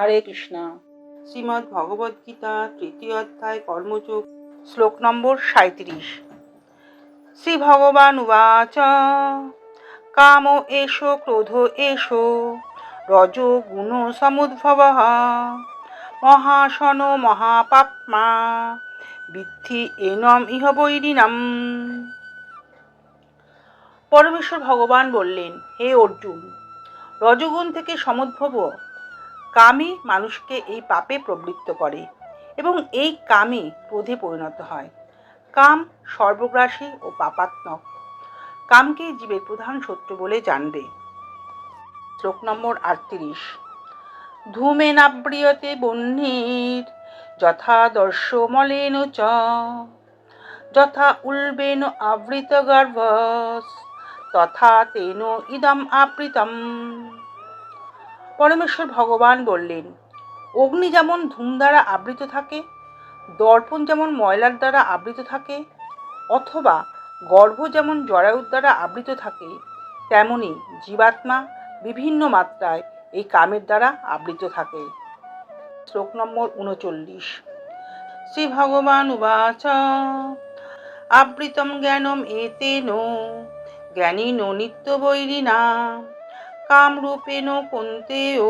হরে কৃষ্ণ। শ্রীমদ্ ভগবদ গীতা তৃতীয় অধ্যায় কর্মযোগ, শ্লোক নম্বর সাঁত্রিশ শ্রী ভগবান উবাচ, কাম এষ ক্রোধ এষ রজ গুণ সমুদ্ভব মহাসন মহাপাপ্মা, বৃদ্ধি এনম ইহ বৈরিণাম। পরমেশ্বর ভগবান বললেন, হে অর্জুন, রজগুণ থেকে সমুদ্ভব কামই মানুষকে এই পাপে প্রবৃত্ত করে এবং এই কামই ক্রোধে পরিণত হয়। কাম সর্বগ্রাসী ও পাপাত্মক। কামকে জীবের প্রধান শত্রু বলে জানবে। শ্লোক নম্বর আটত্রিশ। ধূমেনাব্রিয়তে বহ্নির যথা দর্শ মলেন চ। যথা উল্বেন আবৃত গর্ভস। তথা তেন ইদম আবৃতম। পরমেশ্বর ভগবান বললেন, অগ্নি যেমন ধূম দ্বারা আবৃত থাকে, দর্পণ যেমন ময়লার দ্বারা আবৃত থাকে, অথবা গর্ভ যেমন জরায়ুর দ্বারা আবৃত থাকে, তেমনি জীবাত্মা বিভিন্ন মাত্রায় এই কামের দ্বারা আবৃত থাকে। শ্লোক নম্বর উনচল্লিশ। শ্রী ভগবান উবাচ, আবৃতম জ্ঞানম এতেন, জ্ঞানীন নিত্য বৈরিনা কামরূপেণ কন্তেয়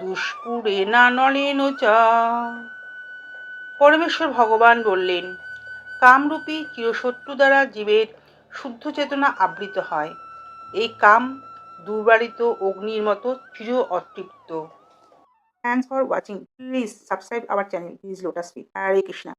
দুষ্পুরেণা নলেন চ। পরমেশ্বর ভগবান বললেন, কামরূপী চিরশত্রু দ্বারা জীবের শুদ্ধ চেতনা আবৃত হয়। এই কাম দুর্বারিত অগ্নির মতো চির অতৃপ্ত। Thanks for watching please subscribe our channel please lotus feet Hare Krishna